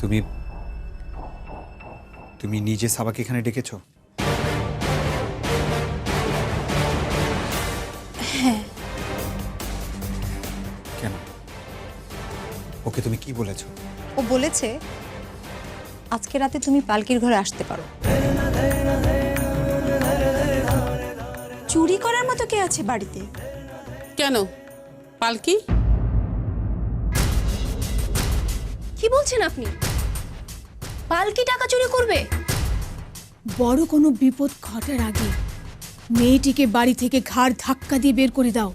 তুমি তুমি নিজে সাবাকে এখানে ডেকেছো? হ্যাঁ। কেন? ওকে তুমি কি বলেছ? ও বলেছে আজকে রাতে তুমি পালকির ঘরে আসতে পারো। চুরি করার মতো কে আছে বাড়িতে? কেন? পালকি? কি বলছেন আপনি? পালকি টাকা চুরি করবে? বড় কোনো বিপদ ঘটার আগে মেয়েটিকে বাড়ি থেকে ঘাড় ধাক্কা দিয়ে বের করে দাও।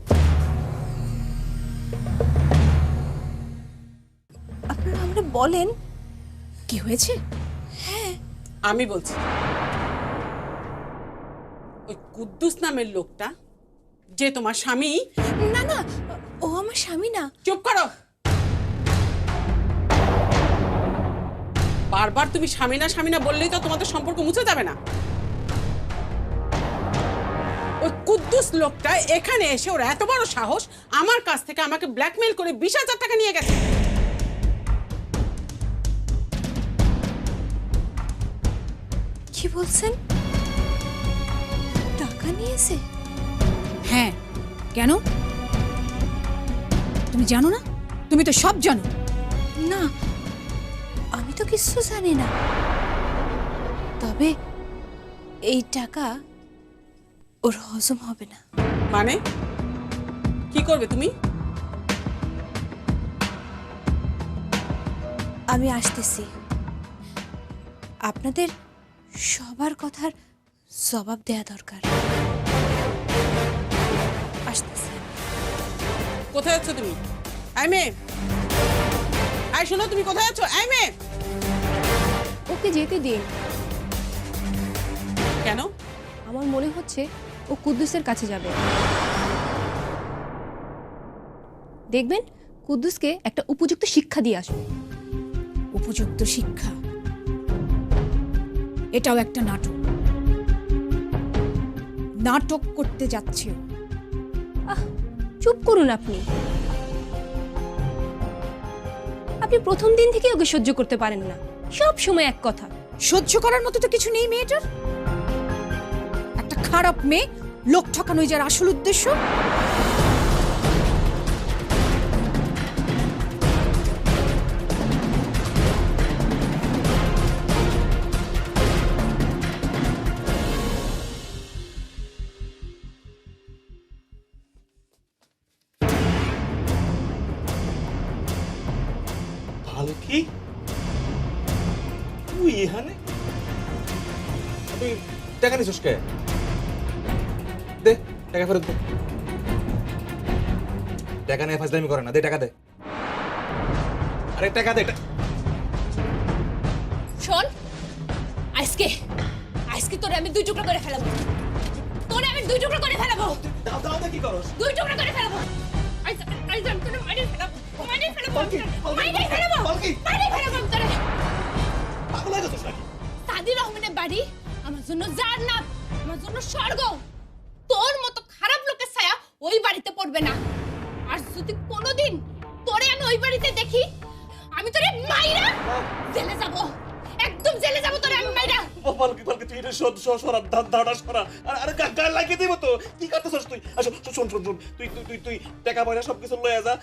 আপনারা আমরা বলেন। কি হয়েছে? হ্যাঁ। আমি বলছি ওই কুদ্দুস নামের লোকটা যে তোমার স্বামী না না ও আমার স্বামী না। চুপ করো। বারবার তুমি স্বামী না স্বামী না বললেই তো তোমাদের সম্পর্ক মুছে যাবে না। ওই কুদ্দুস লোকটা এখানে এসে ওর এত বড় সাহস আমার কাছ থেকে আমাকে ব্ল্যাকমেল করে বিশ হাজার টাকা নিয়ে গেছে। কি বলছেন? টাকা নিয়েছে? হ্যাঁ কেন? তুমি জানো না? তুমি তো সব জানো। না তো কিছু জানি না। তবে এই টাকা ওর হজম হবে না। মানে? কি করবে তুমি? আমি আসতেছি। আপনাদের সবার কথার জবাব দেয়া দরকার। আসতেছি। কোথায় যাচ্ছ তুমি? আই মেয়ে! আই শোনো তুমি কোথায় যাচ্ছ? আই মেয়ে! ওকে যেতে দিন। কেন? আমার মনে হচ্ছে ও কুদ্দুসের কাছে যাবে। দেখবেন কুদ্দুসকে একটা উপযুক্ত শিক্ষা দিয়ে আসবে। উপযুক্ত শিক্ষা? এটাও একটা নাটক। নাটক করতে যাচ্ছে ও। চুপ করুন আপনি। আপনি প্রথম দিন থেকে ওকে সহ্য করতে পারেন না। সব সময় এক কথা। সহ্য করার মতো তো কিছু নেই মেয়েটার। একটা খারাপ মেয়ে লোক ঠকানোই যার আসল উদ্দেশ্য। ভালো কি? তুই এখানে তুই টাকা নিছিস কে? দে টাকা ফেরত দে। টাকা নিয়ে ফাজলামি করে না দে টাকা দে। আরে টাকা দে শোন আজকে আজকে তোরে আমি দুই টুকরো করে ফেলাবো। তোরে আমি দুই টুকরো করে ফেলাবো। দাও দাও কি করস দুই টুকরো করে ফেলাবো। আইজ আইজ আমি তোরে মারি ফেলাবো। মারি ফেলাবো। মারি ফেলাবো। মারি ফেলাবো সাদি রহমানের বাড়ি? আমার জন্য যার জান্নাত আমার জন্য স্বর্গ। তোর মতো খারাপ লোকের ছায়া ওই বাড়িতে পড়বে না। আর যদি কোনোদিন তোরে আমি ওই বাড়িতে দেখি, আমি তোরে মাইরা জেলে যাব। একদম জেলে যাব তোরে আমি মাইরা। ও পালকি পালকি তুই এটা সদ সরা দাঁড়া সরা আর, আরে গা গা লাগিয়ে দিব তো। কি করতেছস তুই? আসো শোন শোন শোন। তুই তুই তুই তুই টাকা পয়সা সব কিছু লয়ে যা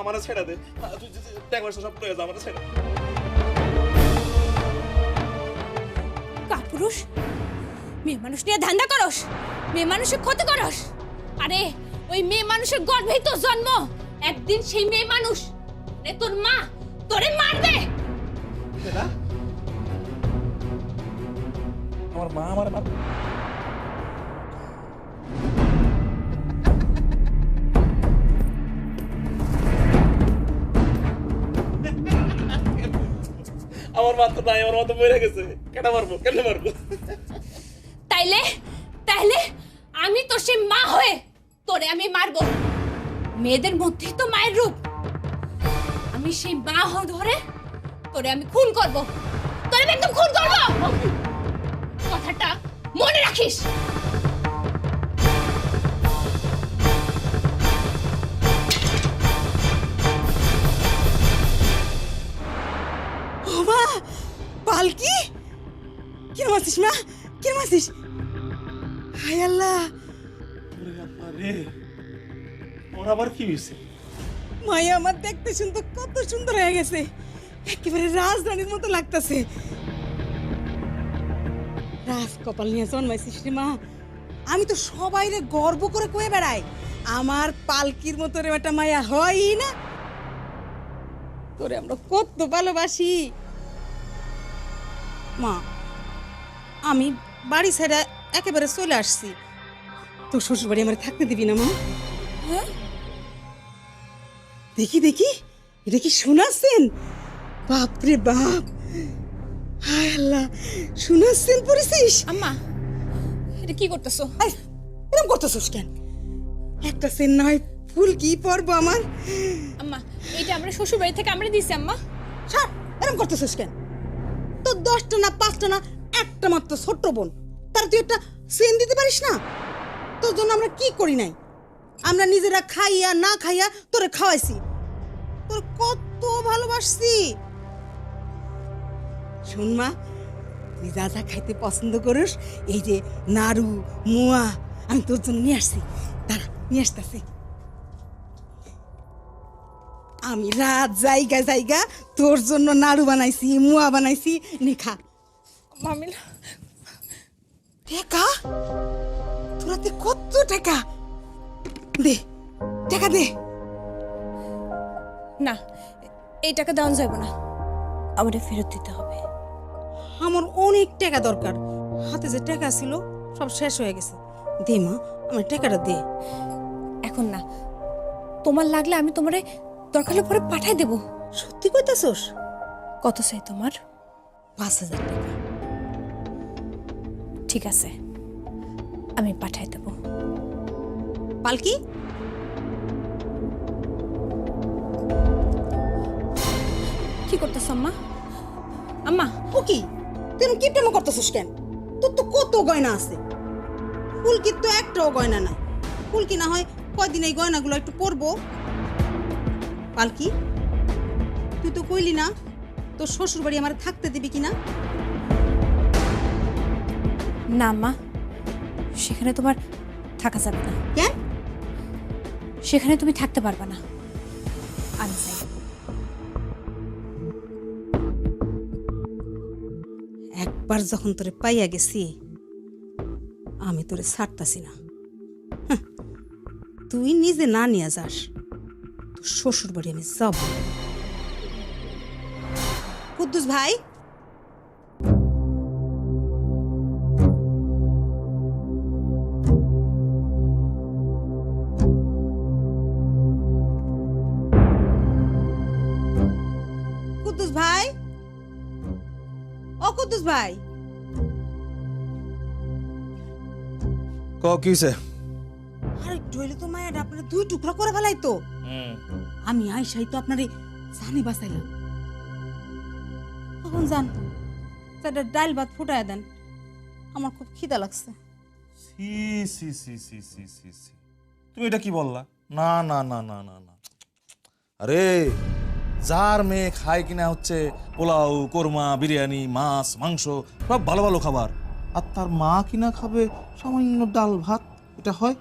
আমারে ছেড়ে দে। তুই টাকা পয়সা সব লয়ে যা, আমারে ছেড়ে দে। কাপুরুষ? মেয়ে মানুষ নিয়ে ধান্দা করস, মেয়ে মানুষের ক্ষতি করস। আরে, ওই মেয়ে মানুষের গর্ভেই তোর জন্ম। একদিন সেই মেয়ে মানুষ রে তোর মা, তোরে মারবে। আমার মা আমার মা। আমার মা তো নাই আমার মা তো মরে গেছে কেন মারবো কেন মারবো তাইলে তাইলে আমি তোর সেই মা হয়ে তোরে আমি মারবো। মেয়েদের মধ্যেই তো মায়ের রূপ। আমি সেই মা হয়ে ধরে তোরে আমি খুন করব। তোরে আমি একদম খুন করব। কথাটা মনে রাখিস। কিরম আছিস মা? কিরম আছিস হাই আল্লাহ। ওরে রে। আবার কি হয়েছে মায়া আমার দেখতে শুনতে কত সুন্দর হয়ে গেছে। একেবারে রাজধানীর মতো লাগতেছে। রাজ কপাল নিয়ে জন্মাইছিস রে মা। আমি তো সবাইরে গর্ব করে কয়ে বেড়াই। আমার পালকির মতো রে একটা মায়া হয়ই না। তোরে আমরা কত ভালোবাসি। মা আমি বাড়ি ছেড়ে একেবারে চলে আসছি। তোর শ্বশুর বাড়ি আমার থাকতে দিবি না মা। দেখি দেখি এটা কি শোনাচ্ছেন বাপরে বাপ। হায় আল্লাহ শোনাচ্ছেন পড়েছিস? আম্মা এটা কি করতেছো? এরকম করতেছিস কেন? একটা সেন নয় ফুল কি পরব আমার? আম্মা এটা আমরা শ্বশুর বাড়ি থেকে আমরা দিছি আম্মা। ছাড় এরকম করতেছিস কেন? দশটা না পাঁচটা না একটা মাত্র ছোট্ট বোন। তার তুই একটা সেন দিতে পারিস না? তোর জন্য আমরা কি করি নাই? আমরা নিজেরা খাইয়া না খাইয়া তোরে খাওয়াইছি। তোর কত ভালোবাসছি। শোন মা, তুই যা যা খাইতে পছন্দ করিস, এই যে নাড়ু, মুয়া, আমি তোর জন্য নিয়ে আসছি। দাঁড়া, নিয়ে আসতেছি। আমি রাত জায়গা জায়গা তোর জন্য নাড়ু বানাইছি মুয়া বানাইছি নে খা। মামিল। টাকা? তোরাতে কত টাকা? দে টাকা দে। না এই টাকা দেওয়া যাবে না। আমাদের ফেরত দিতে হবে। আমার অনেক টাকা দরকার। হাতে যে টাকা ছিল সব শেষ হয়ে গেছে। দে মা আমার টাকাটা দে। এখন না তোমার লাগলে আমি তোমারে দরকার হলে পরে পাঠাই দেব। সত্যি কইতাছোস? কত চাই তোমার? পাঁচ হাজার টাকা। ঠিক আছে আমি পাঠাই দেব। পালকি? কি করতেছ আম্মা? আম্মা! ও কি? তুই এরকম কিপটেমো করতেছিস কেন? তোর তো কত গয়না আছে। ফুলকির তো একটাও গয়না নাই। ফুলকি না হয় কয়দিন এই গয়নাগুলো একটু পরবো। পালকি তুই তো কইলি না তোর শ্বশুর বাড়ি আমার থাকতে দিবি কিনা? না মা সেখানে তোমার থাকা যাবে না। কেন? সেখানে তুমি থাকতে পারবে না। আমি চাই একবার যখন তোরে পাইয়া গেছি আমি তোরে ছাড়তাছি না। তুই নিজে না নিয়ে যাস। শ্বশুর বাড়ি আমি যাব। কুদ্দুস ভাই? কুদ্দুস ভাই? ও কুদ্দুস ভাই। ক কিছে আরে তো দুই টুকরা করে ফেলাই তো। আমি আইসাই তো আপনারে জানি বাঁচাইলাম। এখন যান চারটা ডাল ভাত ফুটায় দেন। আমার খুব খিদা লাগছে। সি সি সি সি সি সি সি। তুমি এটা কি বললা? না না না না না না। আরে যার মেয়ে খায় কিনা হচ্ছে পোলাও কোরমা বিরিয়ানি মাছ মাংস সব ভালো ভালো খাবার। আর তার মা কিনা খাবে সামান্য ডাল ভাত এটা হয়?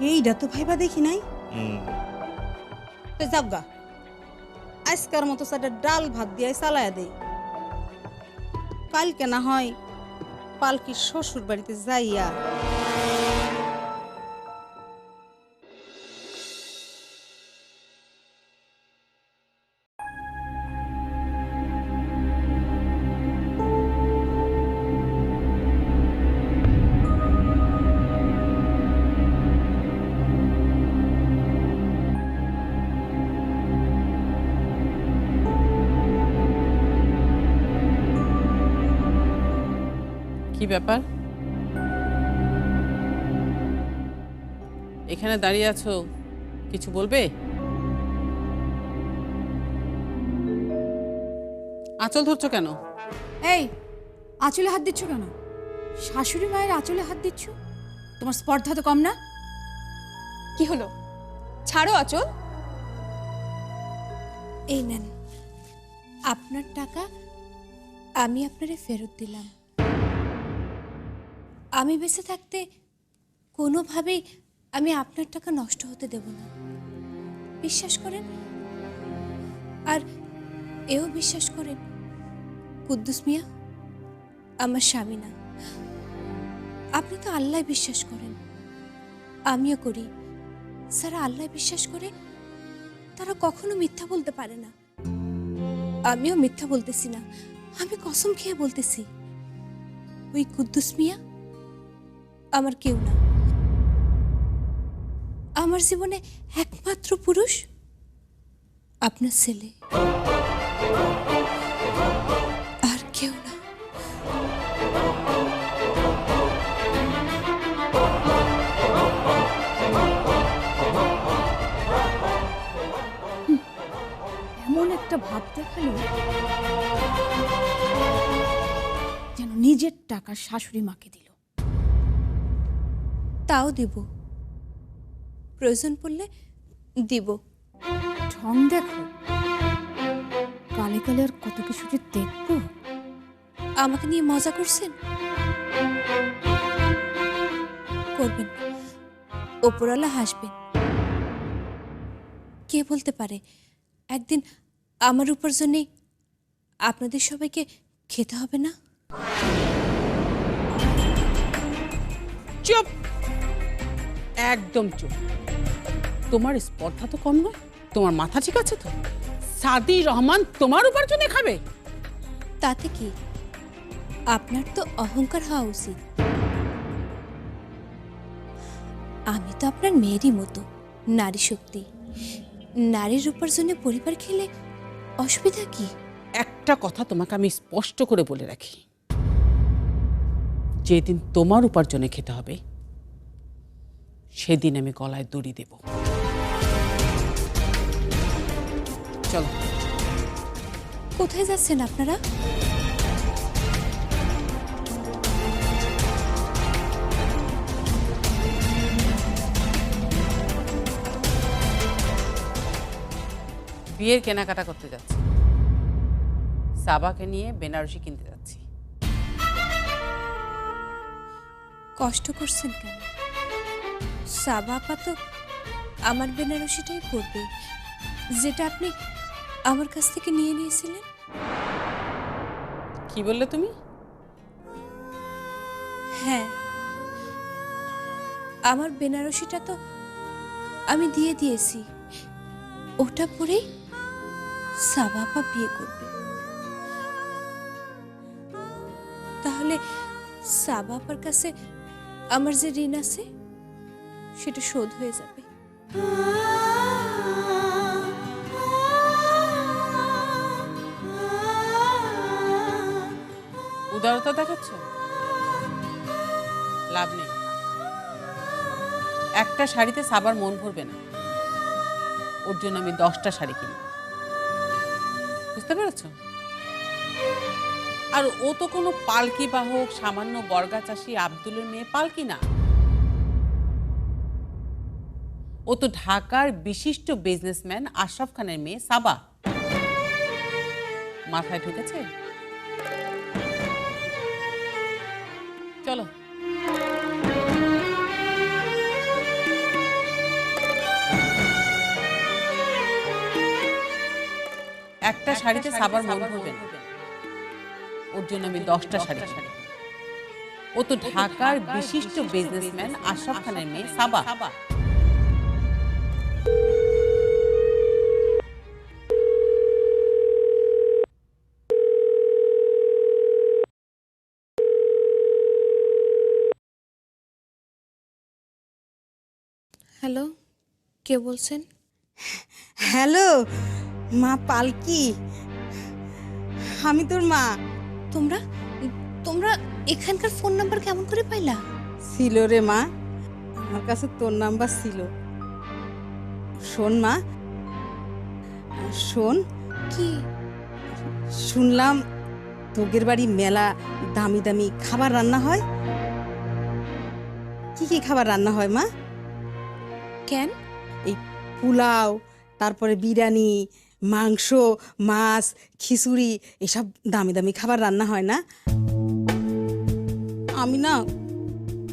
এইটা তো ভাইবা দেখি নাই। তো যাবগা। আজকার মতো সেটা ডাল ভাত দিয়ে চালায়া দেই। কালকে না হয় পালকির শ্বশুর বাড়িতে যাইয়া কি ব্যাপার? এখানে দাঁড়িয়ে আছো কিছু বলবে? আঁচল ধরছো কেন? এই আঁচলে হাত দিচ্ছ কেন? শাশুড়ি মায়ের আঁচলে হাত দিচ্ছ? তোমার স্পর্ধা তো কম না? কি হলো? ছাড়ো আচল। এই নেন আপনার টাকা আমি আপনারে ফেরত দিলাম। আমি বেঁচে থাকতে কোনোভাবেই আমি আপনার টাকা নষ্ট হতে দেব না। বিশ্বাস করেন? আর এও বিশ্বাস করেন, কুদ্দুস মিয়া, আমার স্বামী না। আপনি তো আল্লাহ বিশ্বাস করেন, আমিও করি। যারা আল্লাহ বিশ্বাস করে, তারা কখনো মিথ্যা বলতে পারে না। আমিও মিথ্যা বলতেছি না, আমি কসম খেয়ে বলতেছি। ওই কুদ্দুস মিয়া আমার কেউ না। আমার জীবনে একমাত্র পুরুষ আপনার ছেলে। আর কেউ না। এমন একটা ভাব দেখাল যেন নিজের টাকা শাশুড়ি মাকে দিল। তাও দিব। প্রয়োজন পড়লে দিব। ঢং দেখো। কালে কালে আর কত কিছু যে দেখব। আমাকে নিয়ে মজা করছেন? করবেন ওপরওয়ালা হাসবেন। কে বলতে পারে? একদিন আমার উপার্জনেই আপনাদের সবাইকে খেতে হবে না? চুপ! একদম চুপ। তোমার স্পর্ধা তো কম নয় তোমার মাথা ঠিক আছে তো? সাদি রহমান তোমার উপার্জনে খাবে। তাতে কি? আপনার তো অহংকার হওয়া উচিত। আমি তো আপনার মেয়েরই মতো নারী শক্তি। নারীর উপার্জনে পরিবার খেলে অসুবিধা কি? একটা কথা তোমাকে আমি স্পষ্ট করে বলে রাখি। যেদিন তোমার উপার্জনে খেতে হবে সেদিন আমি গলায় দড়ি দেব। চলো। কোথায় যাচ্ছেন আপনারা? বিয়ের কেনাকাটা করতে যাচ্ছি। সাবাকে নিয়ে বেনারসি কিনতে যাচ্ছি। কষ্ট করছেন কেন? সাবা আপা তো আমার বেনারসিটাই পরবে যেটা আপনি আমার কাছ থেকে নিয়ে নিয়েছিলেন। কি বললে তুমি? হ্যাঁ। আমার বেনারসিটা তো আমি দিয়ে দিয়েছি। ওটা পরেই সাবাপা বিয়ে করবে। তাহলে সাবাপার কাছে আমার যে ঋণ আছে সেটা শোধ হয়ে যাবে। উদারতা দেখাচ্ছ? লাভ নেই। একটা শাড়িতে সাবার মন ভরবে না। ওর জন্য আমি দশটা শাড়ি কিনি বুঝতে পেরেছ? আর ও তো কোনো পালকি বাহক, সামান্য বর্গা চাষি আব্দুলের মেয়ে পালকি না। ও তো ঢাকার বিশিষ্ট বিজনেসম্যান আশরাফ খানের মেয়ে সাবা। মাথায় ঢুকেছে? চলো। একটা শাড়িতে সাবার মন না। ওর জন্য আমি দশটা শাড়ি শাড়ি। ও তো ঢাকার বিশিষ্ট বিজনেসম্যান আশরাফ খানের মেয়ে সাবা। কে বলছেন? হ্যালো মা পালকি। আমি তোর মা। তোমরা? তোমরা এখানকার ফোন নাম্বার কেমন করে পাইলা? ছিল রে মা। আমার কাছে তোর নাম্বার ছিল। শোন মা। শোন। কি? শুনলাম তোগের বাড়ি মেলা দামি দামি খাবার রান্না হয়। কি কি খাবার রান্না হয় মা? কেন? পোলাও তারপরে বিরিয়ানি মাংস মাছ খিচুড়ি এসব দামি দামি খাবার রান্না হয় না। আমি না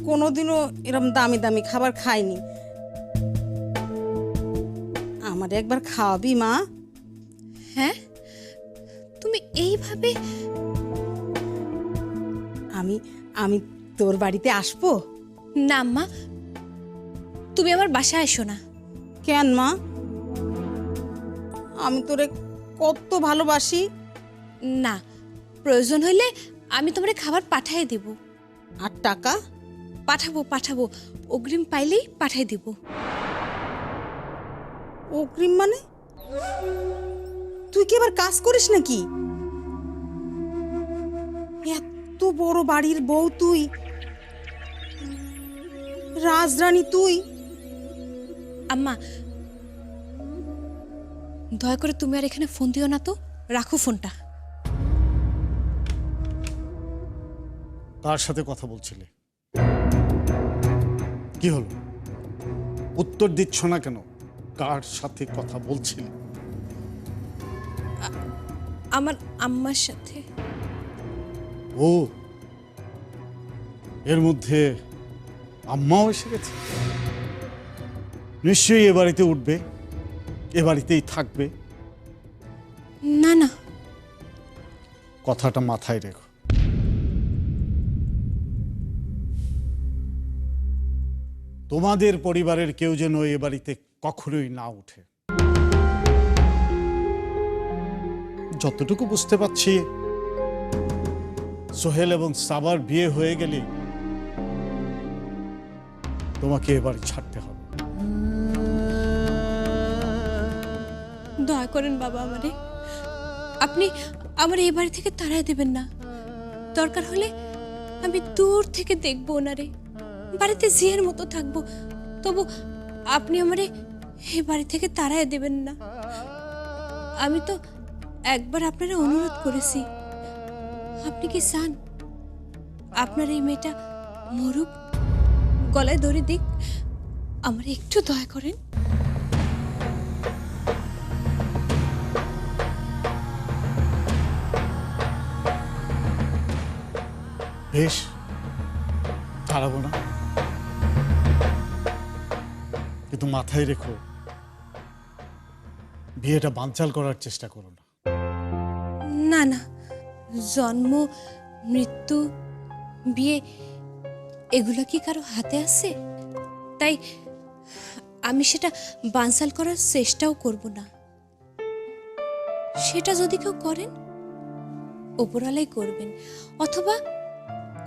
কোনোদিনও এরম দামি দামি খাবার খাইনি। আমার একবার খাওয়াবি মা। হ্যাঁ? তুমি এইভাবে আমি আমি তোর বাড়িতে আসব? না মা। তুমি আমার বাসায় এসো না। কেন মা? আমি তোরে কত ভালোবাসি। না প্রয়োজন হলে আমি তোমারে খাবার পাঠিয়ে দেব। আর টাকা? পাঠাবো পাঠাবো। অগ্রিম পাইলেই পাঠিয়ে দিব। অগ্রিম মানে? তুই কি আবার কাজ করিস নাকি? এত বড় বাড়ির বউ তুই। রাজরানী তুই। আম্মা দয়া করে তুমি আর এখানে ফোন দিও না তো। রাখো ফোনটা। তার সাথে কথা বলছিলে? কি হলো? উত্তর দিচ্ছ না কেন? কার সাথে কথা বলছিলে? আমার আম্মার সাথে। ও এর মধ্যে আম্মাও এসে গেছে? নিশ্চয়ই এ বাড়িতে উঠবে এ বাড়িতেই থাকবে। না না। কথাটা মাথায় রেখো। তোমাদের পরিবারের কেউ যেন এ বাড়িতে কখনোই না উঠে। যতটুকু বুঝতে পারছি সোহেল এবং সাবার বিয়ে হয়ে গেলে তোমাকে এবার ছাড়তে হবে। দয়া করেন বাবা আমারে। আপনি আমার এই বাড়ি থেকে তাড়াই দেবেন না। দরকার হলে আমি দূর থেকে দেখব ওনারে। বাড়িতে জিয়ের মতো থাকব। তবু আপনি আমারে এই বাড়ি থেকে তাড়াই দেবেন না। আমি তো একবার আপনারা অনুরোধ করেছি। আপনি কি চান? আপনার এই মেয়েটা মরুক, গলায় দড়ি দিক। আমার একটু দয়া করেন। বেশ তাড়াবো না। কিন্তু মাথায় রেখো, বিয়েটা বানচাল করার চেষ্টা করো না। না না, জন্ম, মৃত্যু, বিয়ে, এগুলো কি কারও হাতে আছে? তাই আমি সেটা বানসাল করার চেষ্টাও করব না। সেটা যদি কেউ করেন ওপরালাই করবেন, অথবা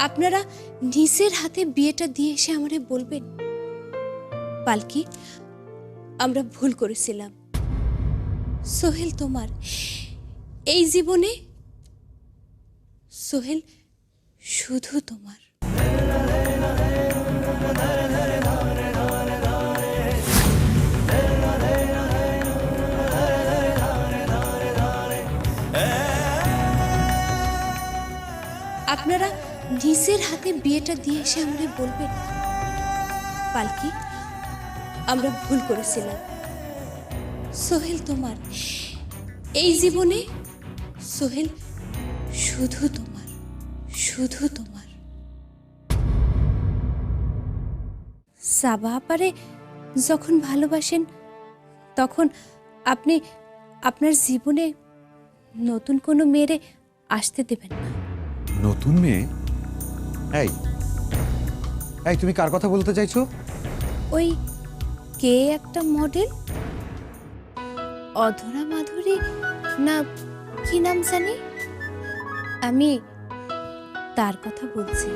আপনারা নিজের হাতে বিয়েটা দিয়ে এসে আমারে বলবেন? পালকি, আমরা ভুল করেছিলাম। সোহেল তোমার, এই জীবনে সোহেল শুধু তোমার। আপনারা নিজের হাতে বিয়েটা দিয়ে এসে আমাদের বলবেন পালকি আমরা ভুল করেছিলাম। সোহেল তোমার, এই জীবনে সোহেল শুধু তোমার শুধু তোমার। সাবা আপারে যখন ভালোবাসেন, তখন আপনি আপনার জীবনে নতুন কোনো মেয়েরে আসতে দেবেন না। নতুন মেয়ে? এই এই, তুমি কার কথা বলতে চাইছো? ওই কে একটা মডেল? অধরা মাধুরী, না, কি নাম জানি? আমি তার কথা বলছি।